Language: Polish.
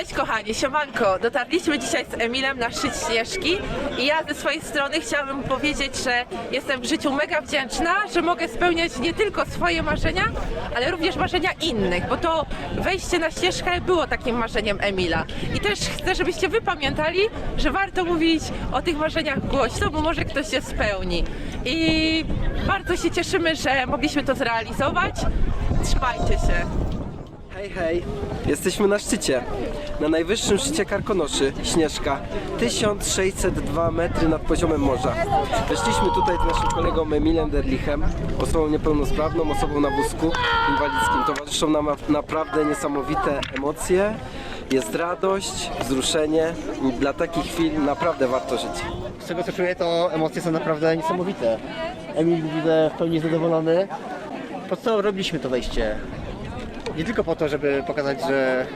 Cześć kochani, siemanko. Dotarliśmy dzisiaj z Emilem na szczyt Śnieżki i ja ze swojej strony chciałabym powiedzieć, że jestem w życiu mega wdzięczna, że mogę spełniać nie tylko swoje marzenia, ale również marzenia innych, bo to wejście na ścieżkę było takim marzeniem Emila. I też chcę, żebyście wy pamiętali, że warto mówić o tych marzeniach głośno, bo może ktoś się spełni. I bardzo się cieszymy, że mogliśmy to zrealizować. Trzymajcie się. Hej, hej, jesteśmy na szczycie, na najwyższym szczycie Karkonoszy, Śnieżka, 1602 metry nad poziomem morza. Weszliśmy tutaj z naszym kolegą Emilem Derlichem, osobą niepełnosprawną, osobą na wózku inwalidzkim. Towarzyszą nam naprawdę niesamowite emocje, jest radość, wzruszenie i dla takich chwil naprawdę warto żyć. Z tego co czuję, to emocje są naprawdę niesamowite. Emil widzę w pełni zadowolony. Po co robiliśmy to wejście? Nie tylko po to, żeby pokazać, że